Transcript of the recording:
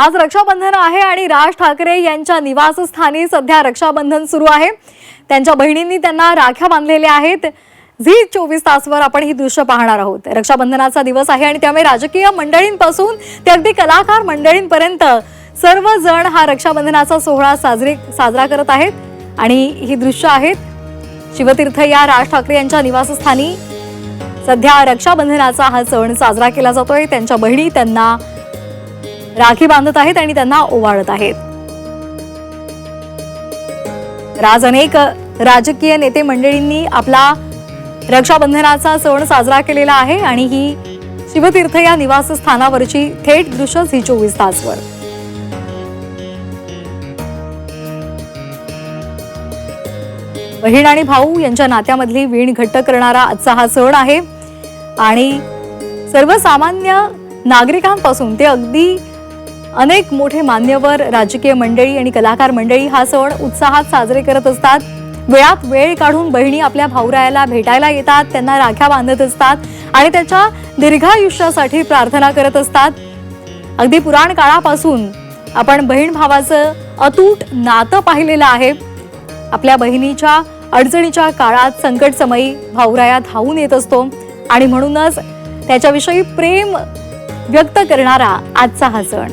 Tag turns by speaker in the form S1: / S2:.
S1: आज रक्षाबंधन आहे आणि राज ठाकरे यांच्या निवासस्थानी सध्या रक्षाबंधन सुरू आहे. त्यांच्या बहिणींनी त्यांना राख्या बांधलेल्या आहेत. झी चोवीस तासवर आपण ही दृश्य पाहणार आहोत. रक्षाबंधनाचा दिवस आहे आणि त्यामुळे राजकीय मंडळींपासून ते अगदी कलाकार मंडळींपर्यंत सर्वजण हा रक्षाबंधनाचा सोहळा साजरी साजरा करत आहेत. आणि ही दृश्य आहेत शिवतीर्थ या राज ठाकरे यांच्या निवासस्थानी. सध्या रक्षाबंधनाचा हा सण साजरा केला जातोय. त्यांच्या बहिणी त्यांना राखी बांधत आहेत आणि त्यांना ओवाळत आहेत. राज अनेक राजकीय नेते मंडळींनी आपला रक्षाबंधनाचा सण साजरा केलेला आहे आणि ही शिवतीर्थ या निवासस्थानावरची थेट दृश्य ही चोवीस तासवर. बहीण आणि भाऊ यांच्या नात्यामधली वीण घट्ट करणारा आजचा हा सण आहे. आणि सर्वसामान्य नागरिकांपासून ते अगदी अनेक मोठे मान्यवर राजकीय मंडळी आणि कलाकार मंडळी हा सण उत्साहात साजरे करत असतात. वेळात वेळ काढून बहिणी आपल्या भाऊरायाला भेटायला येतात त्यांना राख्या बांधत असतात आणि त्याच्या दीर्घायुष्यासाठी प्रार्थना करत असतात. अगदी पुराण काळापासून आपण बहीण भावाचं अतूट नातं पाहिलेलं आहे. आपल्या बहिणीच्या अडचणीच्या काळात संकटसमयी भाऊराया धावून येत असतो आणि म्हणूनच त्याच्याविषयी प्रेम व्यक्त करणारा आजचा हा सण.